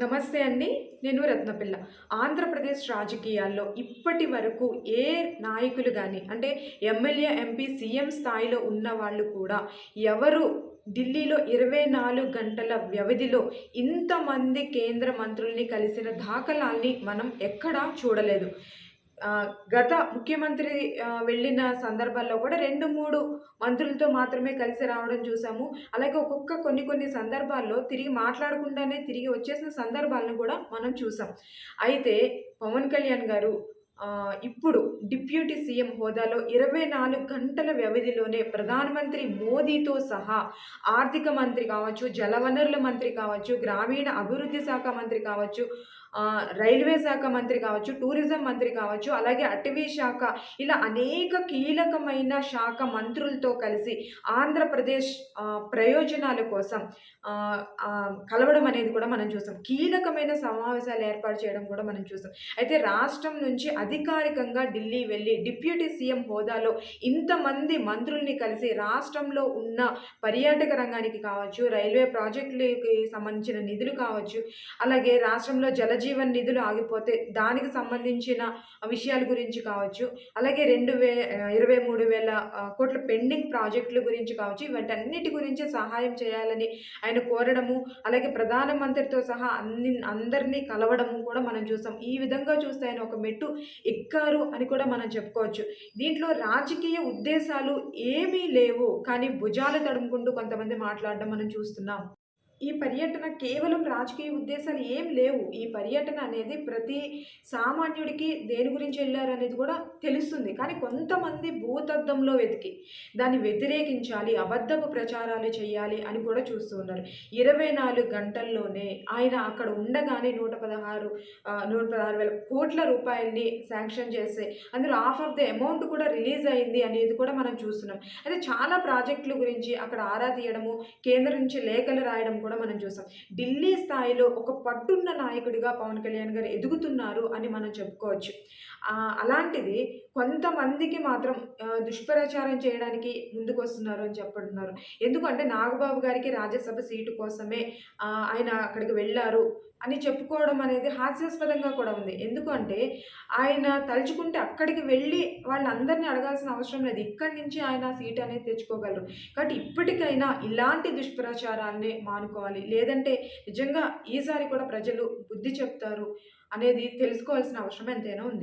నమస్తే అండి నేను రత్నపిల్ల. ఆంధ్రప్రదేశ్ రాజకీయాల్లో ఇప్పటి వరకు ఏ నాయకులు కానీ అంటే ఎమ్మెల్యే ఎంపీ సీఎం స్థాయిలో ఉన్న వాళ్ళు కూడా ఎవరు ఢిల్లీలో ఇరవై నాలుగు గంటల వ్యవధిలో ఇంతమంది కేంద్ర మంత్రుల్ని కలిసిన దాఖలాల్ని మనం ఎక్కడా చూడలేదు. గత ముఖ్యమంత్రి వెళ్ళిన సందర్భాల్లో కూడా రెండు మూడు మంత్రులతో మాత్రమే కలిసి రావడం చూసాము. అలాగే ఒక్కొక్క కొన్ని కొన్ని సందర్భాల్లో తిరిగి మాట్లాడకుండానే తిరిగి వచ్చేసిన సందర్భాలను కూడా మనం చూసాం. అయితే పవన్ కళ్యాణ్ గారు ఇప్పుడు డిప్యూటీ సీఎం హోదాలో ఇరవై నాలుగు గంటల వ్యవధిలోనే ప్రధానమంత్రి మోదీతో సహా ఆర్థిక మంత్రి కావచ్చు జలవనరుల మంత్రి కావచ్చు గ్రామీణ అభివృద్ధి శాఖ మంత్రి కావచ్చు రైల్వే శాఖ మంత్రి కావచ్చు టూరిజం మంత్రి కావచ్చు అలాగే అటవీ శాఖ ఇలా అనేక కీలకమైన శాఖ మంత్రులతో కలిసి ఆంధ్రప్రదేశ్ ప్రయోజనాల కోసం కలవడం అనేది కూడా మనం చూసాం. కీలకమైన సమావేశాలు ఏర్పాటు చేయడం కూడా మనం చూసాం. అయితే రాష్ట్రం నుంచి అధికారికంగా ఢిల్లీ వెళ్ళి డిప్యూటీ సీఎం హోదాలో ఇంతమంది మంత్రుల్ని కలిసి రాష్ట్రంలో ఉన్న పర్యాటక రంగానికి కావచ్చు రైల్వే ప్రాజెక్టులకి సంబంధించిన నిధులు కావచ్చు అలాగే రాష్ట్రంలో జలజీవన్ నిధులు ఆగిపోతే దానికి సంబంధించిన విషయాల గురించి కావచ్చు అలాగే రెండు వే ఇరవై మూడు వేల కోట్ల పెండింగ్ ప్రాజెక్టుల గురించి కావచ్చు ఇవన్నిటి గురించి సహాయం చేయాలని ఆయన కోరడము అలాగే ప్రధానమంత్రితో సహా అన్ని అందరినీ కలవడము కూడా మనం చూసాం. ఈ విధంగా చూస్తే ఆయన ఒక మెట్టు ఎక్కారు అని కూడా మనం చెప్పుకోవచ్చు. దీంట్లో రాజకీయ ఉద్దేశాలు ఏమీ లేవు కానీ భుజాలు తడుముకుంటూ కొంతమంది మాట్లాడడం మనం చూస్తున్నాం. ఈ పర్యటన కేవలం రాజకీయ ఉద్దేశాలు ఏం లేవు. ఈ పర్యటన అనేది ప్రతి సామాన్యుడికి దేని గురించి వెళ్ళారు అనేది కూడా తెలుస్తుంది. కానీ కొంతమంది భూతద్దంలో వెతికి దాన్ని వ్యతిరేకించాలి అబద్ధపు ప్రచారాలు చేయాలి అని కూడా చూస్తూ ఉన్నారు. ఇరవై నాలుగు గంటల్లోనే ఆయన అక్కడ ఉండగానే నూట పదహారు నూట పదహారు వేల కోట్ల రూపాయల్ని శాంక్షన్ చేస్తే అందులో హాఫ్ ఆఫ్ ద అమౌంట్ కూడా రిలీజ్ అయింది అనేది కూడా మనం చూస్తున్నాం. అయితే చాలా ప్రాజెక్టుల గురించి అక్కడ ఆరా తీయడము కేంద్రం నుంచి లేఖలు రాయడం కూడా మనం చూసాం ఢిల్లీ స్థాయిలో ఒక పట్టున్న నాయకుడిగా పవన్ కళ్యాణ్ గారు ఎదుగుతున్నారు అని మనం చెప్పుకోవచ్చు. అలాంటిది కొంతమందికి మాత్రం దుష్ప్రచారం చేయడానికి ముందుకు వస్తున్నారు అని చెప్పడున్నారు ఎందుకంటే నాగబాబు గారికి రాజ్యసభ సీటు కోసమే ఆయన అక్కడికి వెళ్ళారు. అని చెప్పుకోవడం అనేది హాస్యాస్పదంగా కూడా ఉంది. ఎందుకంటే ఆయన తలుచుకుంటే అక్కడికి వెళ్ళి వాళ్ళందరినీ అడగాల్సిన అవసరం లేదు. ఇక్కడి నుంచి ఆయన సీట్ అనేది తెచ్చుకోగలరు. కాబట్టి ఇప్పటికైనా ఇలాంటి దుష్ప్రచారాన్ని మానుకోవాలి. లేదంటే నిజంగా ఈసారి కూడా ప్రజలు బుద్ధి చెప్తారు అనేది తెలుసుకోవాల్సిన అవసరం ఎంతైనా ఉంది.